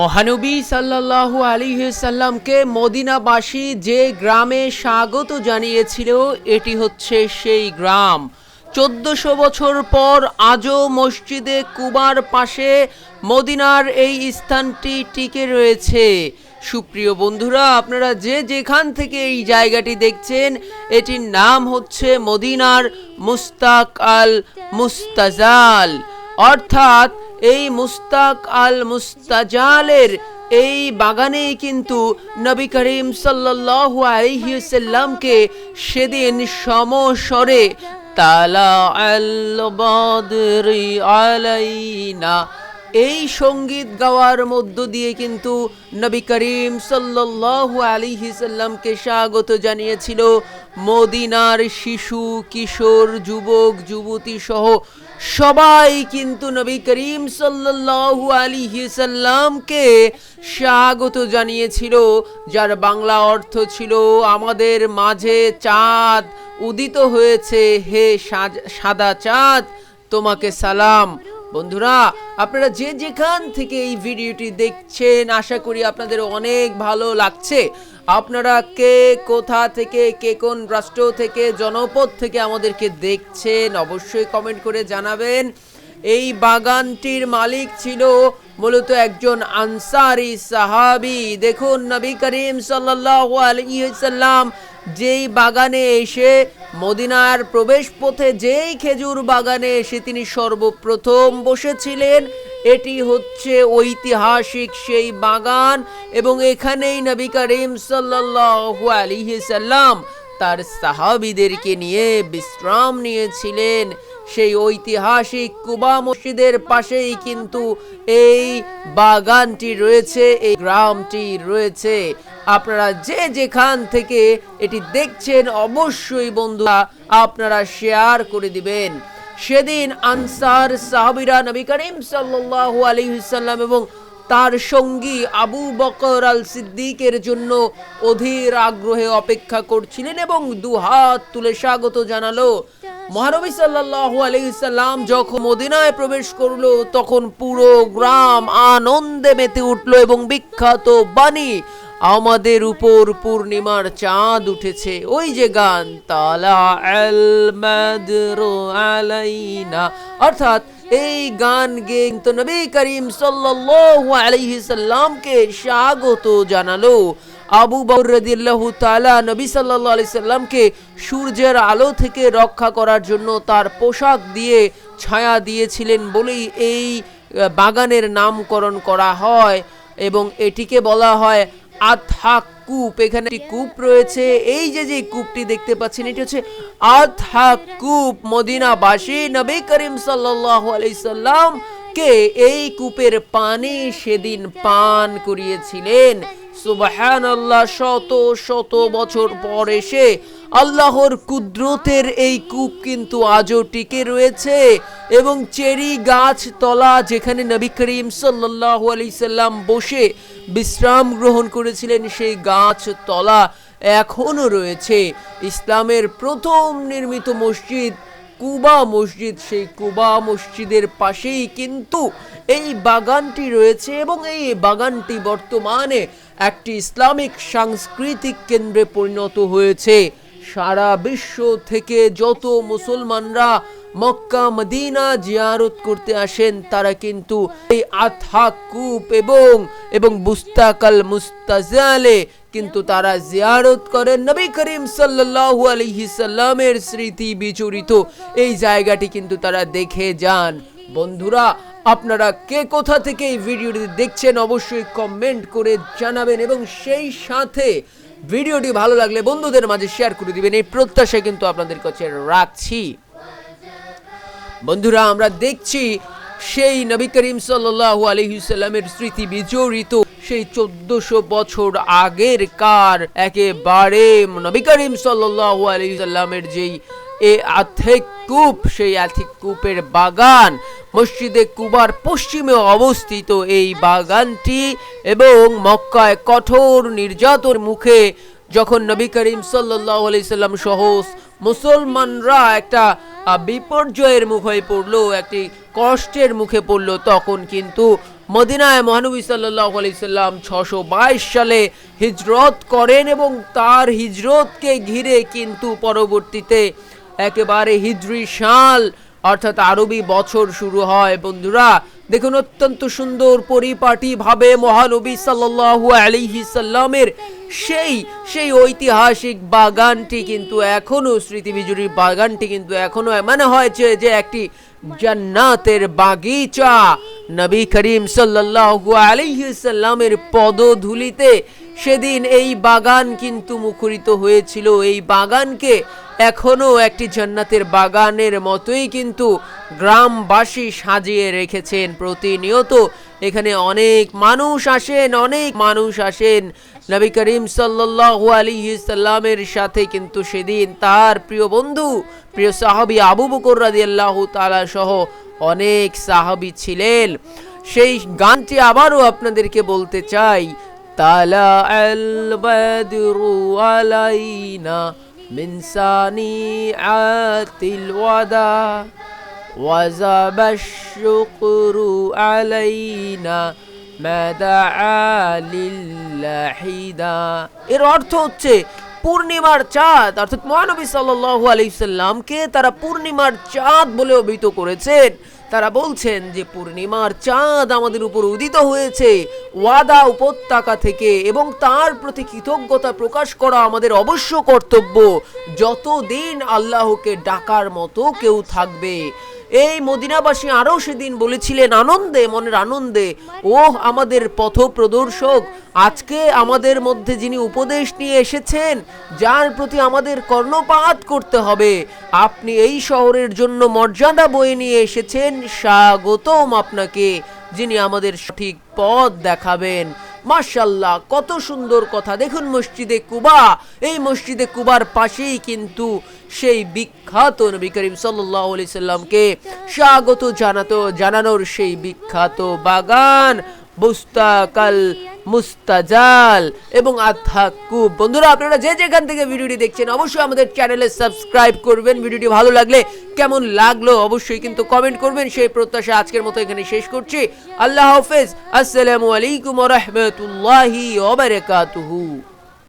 মহানবী সাল্লাল্লাহু আলাইহি সাল্লামকে মদিনাবাসী যে গ্রামে স্বাগত জানিয়েছিল, এটি হচ্ছে সেই গ্রাম। চোদ্দশো বছর পর আজও মসজিদে কুবার পাশে মদিনার এই স্থানটি টিকে রয়েছে। সুপ্রিয় বন্ধুরা, আপনারা যে যেখান থেকে এই জায়গাটি দেখছেন, এটির নাম হচ্ছে মদিনার মুস্তাক আল মুস্তাজাল। অর্থাৎ এই মুস্তাক আল মুস্তাজালের এই বাগানেই কিন্তু নবী করিম আলাইহি সেদিন সমস্বরে, তালা আলাইনা এই সংগীত গাওয়ার মধ্য দিয়ে কিন্তু নবী করিম সাল্লাল্লাহু আলাইহি সাল্লামকে স্বাগত জানিয়েছিল মদিনার শিশু, কিশোর, যুবক যুবতী সহ সবাই কিন্তু নবী করিম সাল্লাল্লাহু আলাইহি সাল্লামকে স্বাগত জানিয়েছিল, যার বাংলা অর্থ ছিল, আমাদের মাঝে চাঁদ উদিত হয়েছে, হে সাদা চাঁদ, তোমাকে সালাম। বন্ধুরা, আপনারা যে যেখান থেকে এই ভিডিওটি দেখছেন, আশা করি আপনাদের অনেক ভালো লাগছে। আপনারা কে কোথা থেকে, কে কোন রাষ্ট্র থেকে, জনপদ থেকে আমাদেরকে দেখছেন, অবশ্যই কমেন্ট করে জানাবেন। এই বাগানটির মালিক ছিল মূলত একজন আনসারি সাহাবি। দেখুন, নবী করিম সাল্লাল্লাহু আলাইহি সাল্লাম যেই বাগানে এসে মদিনার প্রবেশ পথে যেই খেজুর বাগানে এসে তিনি সর্বপ্রথম বসেছিলেন, এটি হচ্ছে ঐতিহাসিক সেই বাগান এবং এখানেই নবী করিম সাল্লাল্লাহু আলাইহি সাল্লাম তার সাহাবীদেরকে নিয়ে বিশ্রাম নিয়েছিলেন। সেই ঐতিহাসিক কুবা মসজিদের পাশেই কিন্তু এই বাগানটি রয়েছে, এই গ্রামটি রয়েছে। আপনারা যে যেখান থেকে এটি দেখছেন, অবশ্যই বন্ধুরা আপনারা শেয়ার করে দিবেন। সেদিন আনসার সাহাবিরা নবী করিম সাল্লাল্লাহু আলাইহি সাল্লাম এবং তার সঙ্গী আবু বকর আল সিদ্দিকের জন্য অধীর আগ্রহে অপেক্ষা করছিলেন এবং দুহাত তুলে স্বাগত জানালো। মহানবী সাল্লাল্লাহু আলাইহি সাল্লাম যখন মদিনায় প্রবেশ করল, তখন পুরো গ্রাম আনন্দে মেতে উঠল এবং বিখ্যাত বাণী, আমাদের উপর পূর্ণিমার চাঁদ উঠেছে। ওই যে গান, তালা আলাইনা। অর্থাৎ এই গান গেয়ে তো নবী করিম সাল্লাল্লাহু আলাইহি সাল্লামকে স্বাগত জানালো। আবু বকর রাদিয়াল্লাহু তাআলা নবী সূর্যের আলো থেকে রক্ষা করার জন্য তার পোশাক দিয়ে ছায়া দিয়েছিলেন বলেই এই বাগানের নামকরণ করা হয় এবং এটিকে বলা হয় আথাক কূপ। এখানে একটি কূপ রয়েছে। এই যে যে কূপটি দেখতে পাচ্ছেন, এটি হচ্ছে আথাক কূপ। মদিনাবাসী নবী করিম সাল্লাল্লাহু আলাইহি সাল্লাম কে এই কূপের পানি সেদিন পান করিয়েছিলেন। সুবাহান আল্লাহ শত শত বছর পর এসে আল্লাহর কুদরতের এই কূপ কিন্তু আজও টিকে রয়েছে এবং চেরি গাছ তলা যেখানে নবী করিম সাল্লাল্লাহু আলাইহি সাল্লাম বসে বিশ্রাম গ্রহণ করেছিলেন, সেই গাছ তলা এখনও রয়েছে। ইসলামের প্রথম নির্মিত মসজিদ, কুবা মসজিদ, সেই কুবা মসজিদের পাশেই কিন্তু এই বাগানটি রয়েছে এবং এই বাগানটি বর্তমানে একটি ইসলামিক সাংস্কৃতিক কেন্দ্রে পরিণত হয়েছে। সারা বিশ্ব থেকে যত মুসলমানরা মক্কা, মদিনা জিয়ারত করতে আসেন, তারা কিন্তু এই আথা কূপ এবং এবং বুস্তাকাল মুস্তাজালে কিন্তু তারা জিয়ারত করেন। নবী করিম সাল্লাল্লাহু আলাইহি সাল্লামের স্মৃতি বিচরিত। এই জায়গাটি কিন্তু তারা দেখে যান। বন্ধুরা, আপনারা কে কোথা থেকে এই ভিডিওটি দেখছেন অবশ্যই কমেন্ট করে জানাবেন এবং সেই সাথে ভিডিওটি ভালো লাগলে বন্ধুদের মাঝে শেয়ার করে দিবেন। এই প্রত্যাশা কিন্তু আপনাদের কাছে রাখছি। বন্ধুরা, আমরা দেখছি সেই নবী করিম সাল্লাল্লাহু আলাইহি সাল্লামের স্মৃতি বিজড়িত সেই চোদ্দশো বছর আগের কার একেবারে নবী করিম সাল্লাল্লাহু আলাইহি সাল্লামের যেই এ আর্থিক কূপ, সেই আর্থিক কূপের বাগান। মসজিদে কুবার পশ্চিমে অবস্থিত এই বাগানটি এবং মক্কায় কঠোর নির্যাতন মুখে যখন নবী করিম সাল্লাহ সাল্লাম সহ মুসলমানরা একটা বিপর্যয়ের মুখে পড়ল, একটি কষ্টের মুখে পড়ল, তখন কিন্তু মদিনায় মহানবী সাল্লাহ আলাইসাল্লাম ছশো বাইশ সালে হিজরত করেন এবং তার হিজরতকে ঘিরে কিন্তু পরবর্তীতে একেবারে হিজরি সাল অর্থাৎ আরবি বছর শুরু হয়। বন্ধুরা, দেখুন অত্যন্ত সুন্দর পরিপাটি ভাবে মহানবী সাল্লাল্লাহু আলাইহি সাল্লামের সেই সেই ঐতিহাসিক বাগানটি কিন্তু এখনও স্মৃতি বিজুরির বাগানটি কিন্তু এখনও মানে হয়েছে যে একটি জান্নাতের বাগিচা। নবী করিম সাল্লাল্লাহু আলাইহি সাল্লামের পদধূলিতে সেদিন এই বাগান কিন্তু মুখরিত হয়েছিল। এই বাগানকে এখনও একটি জান্নাতের বাগানের মতোই কিন্তু গ্রামবাসী সাজিয়ে রেখেছেন প্রতিনিয়ত। এখানে অনেক মানুষ আসেন, অনেক মানুষ আসেন। নবী করিম সাল্লাল্লাহু আলাইহি সাল্লামের সাথে কিন্তু সেদিন তার প্রিয় বন্ধু, প্রিয় সাহাবী আবু বকর রাদিয়াল্লাহু তাআলা সহ অনেক সাহাবী ছিলেন। সেই গানটি আবারও আপনাদেরকে বলতে চাই তালা আল বদরু আলাইনা من سانيعات الوداع وزب الشكر علينا ما دعا للحدا এর অর্থ হচ্ছে পূর্ণিমার চাঁদ অর্থাৎ মহানবী সাল্লাল্লাহু আলাইহি সাল্লামকে তারা পূর্ণিমার চাঁদ বলে অভিহিত করেছেন তারা বলছেন যে পূর্ণিমার চাঁদ আমাদের উপর উদিত হয়েছে। ওয়াদা, উপত্যকা থেকে এবং তার প্রতি কৃতজ্ঞতা প্রকাশ করা আমাদের অবশ্য কর্তব্য। যতদিন আল্লাহকে ডাকার মতো কেউ থাকবে এই মদিনাবাসী আরও সেদিন বলেছিলেন, আনন্দে, মনের আনন্দে ও আমাদের পথ প্রদর্শক আজকে আমাদের মধ্যে যিনি উপদেশ নিয়ে এসেছেন, যার প্রতি আমাদের কর্ণপাত করতে হবে। আপনি এই শহরের জন্য মর্যাদা বয়ে নিয়ে এসেছেন, স্বাগতম আপনাকে, যিনি আমাদের সঠিক পথ দেখাবেন। মাশাল্লাহ কত সুন্দর কথা। দেখুন মসজিদে কুবা, এই মসজিদে কুবার পাশেই কিন্তু সেই বিখ্যাত নবী করিম সাল্লাহ সাল্লামকে স্বাগত জানাতো, জানানোর সেই বিখ্যাত বাগান। বুস্তাকাল মুস্তাজাল এবং আথাকু। বন্ধুরা, আপনারা যে যেখান থেকে ভিডিওটি দেখছেন, অবশ্যই আমাদের চ্যানেলে সাবস্ক্রাইব করবেন। ভিডিওটি ভালো লাগলে কেমন লাগল অবশ্যই কিন্তু কমেন্ট করবেন। সেই প্রত্যাশা আজকের মতো এখানে শেষ করছি। আল্লাহ হাফেজ। আসসালামু আলাইকুম রহমতুল্লাহি ওবারাকাতুহু